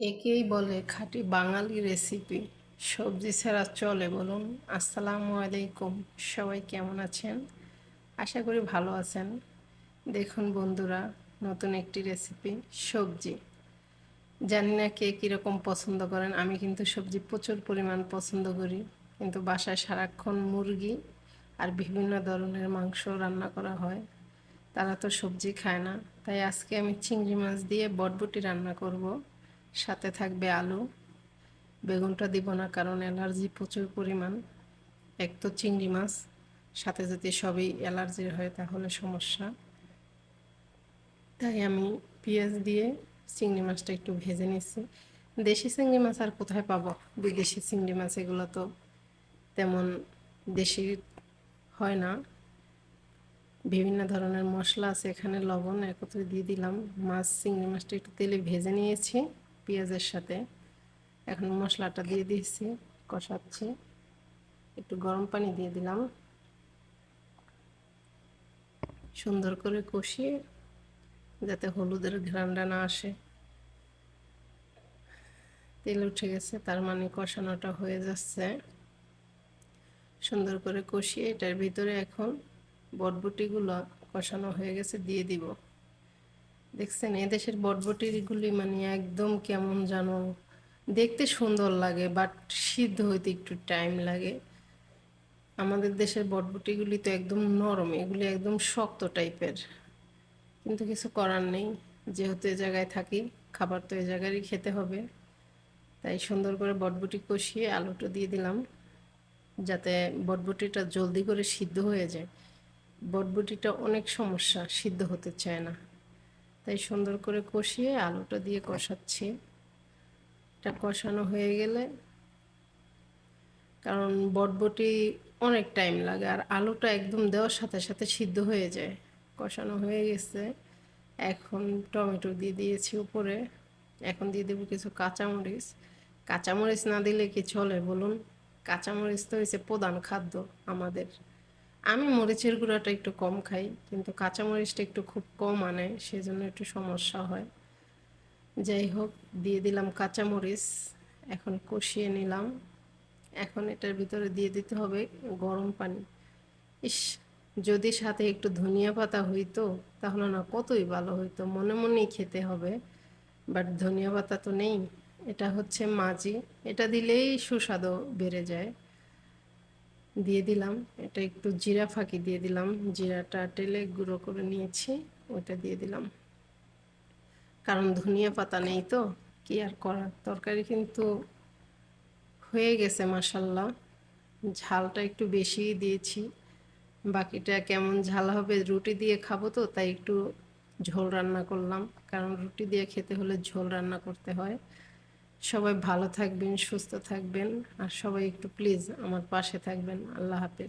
একেই বলে খাঁটি বাঙালি রেসিপি সবজি ছাড়া চলে বলুন। আসসালামু আলাইকুম। সবাই কেমন আছেন? আশা করি ভালো আছেন। দেখুন বন্ধুরা, নতুন একটি রেসিপি সবজি। জানি না কে কীরকম পছন্দ করেন। আমি কিন্তু সবজি প্রচুর পরিমাণ পছন্দ করি। কিন্তু বাসায় সারাক্ষণ মুরগি আর বিভিন্ন ধরনের মাংস রান্না করা হয়। তারা তো সবজি খায় না। তাই আজকে আমি চিংড়ি মাছ দিয়ে বটবটি রান্না করব। সাথে থাকবে আলু। বেগুনটা দিব না কারণ অ্যালার্জি প্রচুর পরিমাণ। এক তো চিংড়ি মাছ, সাথে যদি সবই অ্যালার্জির হয় তাহলে সমস্যা। তাই আমি পেঁয়াজ দিয়ে চিংড়ি মাছটা একটু ভেজে নিচ্ছি। দেশি চিংড়ি মাছ আর কোথায় পাবো? বিদেশি চিংড়ি মাছ এগুলো তো তেমন দেশি হয় না। বিভিন্ন ধরনের মশলা আছে এখানে, লবণ একত্রে দিয়ে দিলাম। মাছ, চিংড়ি মাছটা একটু তেলে ভেজে নিয়েছি। পেঁয়াজের সাথে। এখন মশলাটা দিয়ে দিয়েছি, কষাচ্ছি। একটু গরম পানি দিয়ে দিলাম। সুন্দর করে কষিয়ে যাতে হলুদের ঘ্রানটা না আসে। তেল উঠে গেছে, তার মানে কষানোটা হয়ে যাচ্ছে। সুন্দর করে কষিয়ে এটার ভিতরে এখন বটবটিগুলো কষানো হয়ে গেছে, দিয়ে দিব। দেখছেন, এদেশের বটবটিগুলি মানে একদম কেমন যেন দেখতে সুন্দর লাগে বাট সিদ্ধ হইতে একটু টাইম লাগে। আমাদের দেশের বটবটিগুলি তো একদম নরম, এগুলি একদম শক্ত টাইপের কিন্তু কিছু করার নেই, যেহেতু এ জায়গায় থাকি, খাবার তো এ জায়গারই খেতে হবে। তাই সুন্দর করে বটবটি কষিয়ে আলুটা দিয়ে দিলাম, যাতে বটবটিটা জলদি করে সিদ্ধ হয়ে যায়। বটবটিটা অনেক সমস্যা, সিদ্ধ হতে চায় না। তাই সুন্দর করে কষিয়ে আলুটা দিয়ে কষাচ্ছি। এটা কষানো হয়ে গেলে কারণ বটবটি অনেক টাইম লাগে আর আলুটা একদম দেওয়ার সাথে সাথে সিদ্ধ হয়ে যায়। কষানো হয়ে গেছে। এখন টমেটো দিয়ে দিয়েছি উপরে। এখন দিয়ে দেবো কিছু কাঁচামরিচ। কাঁচামরিচ না দিলে কি চলে বলুন? কাঁচামরিচ তো হয়েছে প্রধান খাদ্য আমাদের। আমি মরিচের গুঁড়াটা একটু কম খাই, কিন্তু কাঁচামরিচটা একটু খুব কম আনে, সেজন্য একটু সমস্যা হয়। যাই হোক, দিয়ে দিলাম কাঁচামরিচ, এখন কষিয়ে নিলাম। এখন এটার ভিতরে দিয়ে দিতে হবে গরম পানি। ইস, যদি সাথে একটু ধনিয়া পাতা হইতো, তাহলে না কতই ভালো হইতো, মনে মনেই খেতে হবে। বাট ধনিয়া পাতা তো নেই, এটা হচ্ছে মাজি, এটা দিলেই সুস্বাদু বেড়ে যায়। দিয়ে দিলাম। এটা একটু জিরা ফাঁকি দিয়ে দিলাম। জিরাটা টেলে গুঁড়ো করে নিয়েছি ওটা দিয়ে দিলাম। কারণ ধনিয়া পাতা নেই তো, কি আর করার? তরকারি কিন্তু হয়ে গেছে মাসাল্লাহ ঝালটা একটু বেশিই দিয়েছি। বাকিটা কেমন ঝাল হবে রুটি দিয়ে খাব তো, তাই একটু ঝোল রান্না করলাম। কারণ রুটি দিয়ে খেতে হলে ঝোল রান্না করতে হয়। সবাই ভালো থাকবেন সুস্থ থাকবেন আর সবাই একটু প্লিজ আমার পাশে থাকবেন। আল্লাহ হাফেজ।